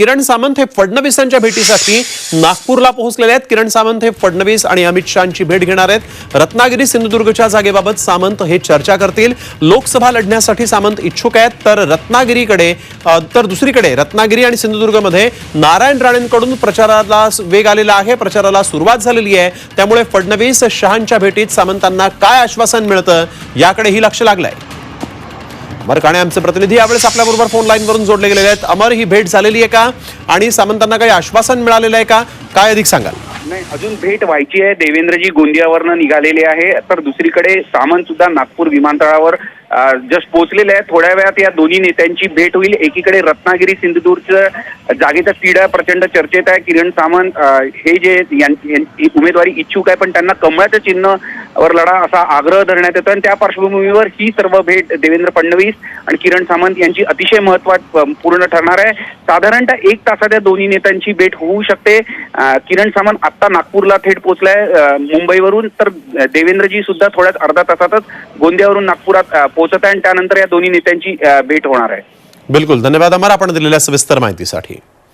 किरण सामंत हे फडणवीसांच्या भेटीसाठी नागपूरला पोहोचलेले आहेत. किरण सामंत हे फडणवीस आणि अमित शहाची भेट घेणार आहेत. रत्नागिरी सिंधुदुर्गच्या जागेबाबत सामंत हे चर्चा करतील. लोकसभा लढण्यासाठी सामंत इच्छुक आहेत. तर रत्नागिरीकडे तर दुसरीकडे रत्नागिरी आणि सिंधुदुर्गमध्ये नारायण राणेंकडून प्रचाराला वेग आलेला आहे. प्रचाराला सुरुवात झालेली आहे. त्यामुळे फडणवीस शहांच्या भेटीत सामंतांना काय आश्वासन मिळतं याकडेही लक्ष लागलंय. अमर काणे आमचे प्रतिनिधी यावेळेस आपल्याबरोबर फोन लाईनवरून जोडले गेलेले आहेत. अमर ही भेट झालेली आहे का? आणि सामंतांना काही आश्वासन मिळालेलं आहे का? काय अधिक सांगाल? नाही अजून भेट व्हायची आहे. देवेंद्रजी गोंदियावरनं निघालेले आहे. तर दुसरीकडे सामंत सुद्धा नागपूर विमानतळावर जस्ट पोहोचलेले आहे थोड्या वेळात या दोन्ही नेत्यांची भेट होईल. एकीकडे रत्नागिरी सिंधुदुर्गचं जागेचा तिढा प्रचंड चर्चेत आहे. किरण सामंत हे जे उमेदवारी इच्छुक आहे पण त्यांना कमळाच्या वर लढा असा आग्रह धरण्यात येतो. आणि त्या पार्श्वभूमीवर ही सर्व भेट देवेंद्र फडणवीस आणि किरण सामंत यांची अतिशय महत्त्वपूर्ण ठरणार आहे. साधारणतः एक तासात या दोन्ही नेत्यांची भेट होऊ शकते. किरण सामंत आत्ता नागपूरला थेट पोहोचलाय मुंबईवरून. तर देवेंद्रजी सुद्धा थोड्याच अर्धा तासातच गोंदियावरून नागपुरात पोहोचत आहे. आणि त्यानंतर या दोन्ही नेत्यांची भेट होणार आहे. बिलकुल. धन्यवाद अमर. आपण दिलेल्या सविस्तर माहितीसाठी.